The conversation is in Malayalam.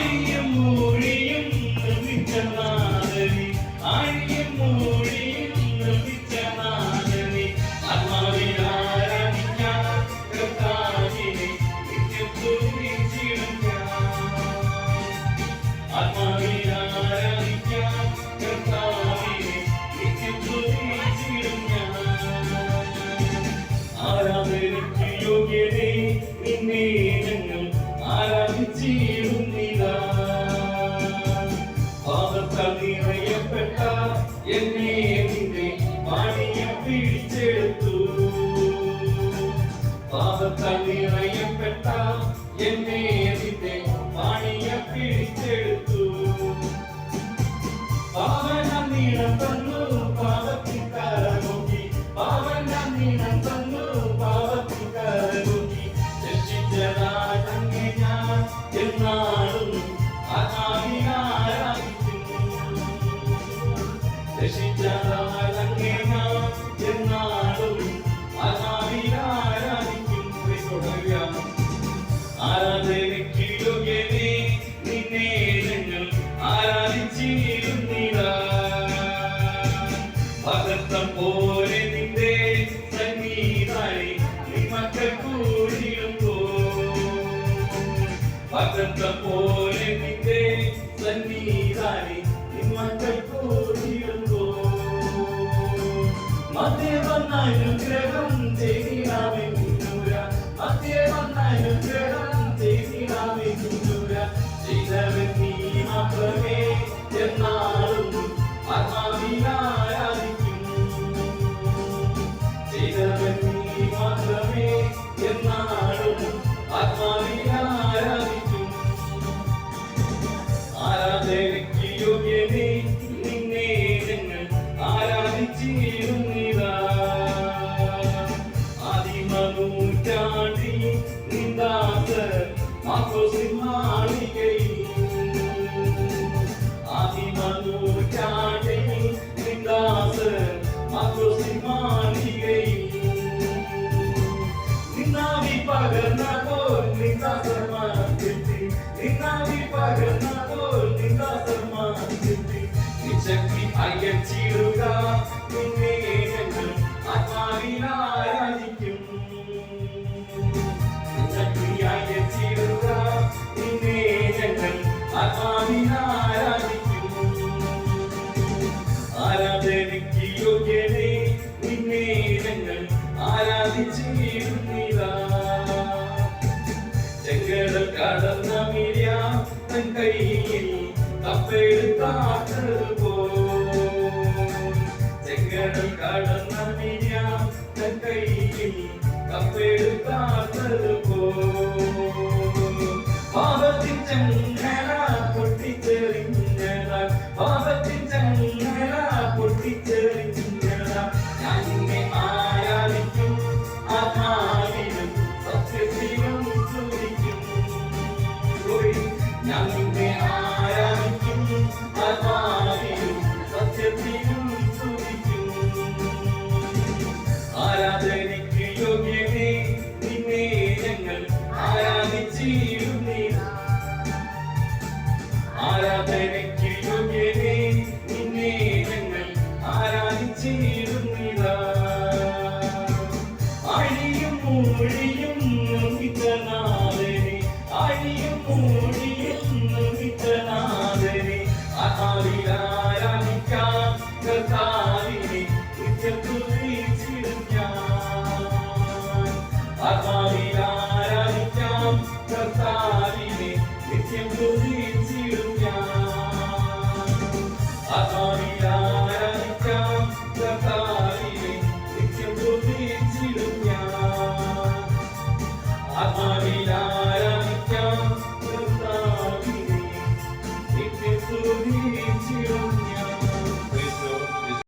ആഴിയും മൂഴിയും നിർമ്മിച്ച നാദനി ആഴിയും മൂഴിയും നിർമ്മിച്ച സ്തുതിച്ചിടും ഞാൻ ആത്മാവിനാരാധിക്കാൻ കർത്താവിനെ നിത്യം സ്തുതിച്ചിടും ആരാധനയ്ക്ക് യോഗ്യതേ നിന്നെ ഞങ്ങൾ ആരാധിച്ചിരുന്നിതാ പാടിയ പിടിച്ചെടുത്തു പാപത്താൽ എന്നെ നിന്റെ പാടിയ പിടിച്ചെടുത്തു. പാവന നീളം തന്നു പാവത്തിൽ കരമുക്കി പാവന നീളം തന്നു പാവത്തിൽ കരമുക്കി രക്ഷിച്ചതാകെ ഞാൻ എന്നാളും ആരാധിക്കുന്നു രക്ഷിച്ചതാകെ ഭഗത്തം പോലെ നിന്റെ സന്നിധായി നിമക്കൾ കൂടിയുമ്പോ മധ്യ വന്നനുഗ്രഹം ചെയ്തിടാമെന്നൂര ആരാധനയ്ക്ക് യോഗ്യനേ നിന്നെ ഞങ്ങൾ ആരാധിച്ചിരുന്നിതാ. ആദിമനൂറ്റാണ്ടി നിന്ദാസ മാതൃസിംഹാളികയിൽ ആരാധിച്ചിരുന്നിതാ ചെങ്കടൽ കടന്ന മിരിയാം തൻ കയ്യിൽ കപ്പെടുത്താട്ടത് പോ ചെങ്കടൽ കടന്ന മിരിയാം തൻ കയ്യിൽ കപ്പെടുത്താട്ടത് പോ പാപത്തിൻ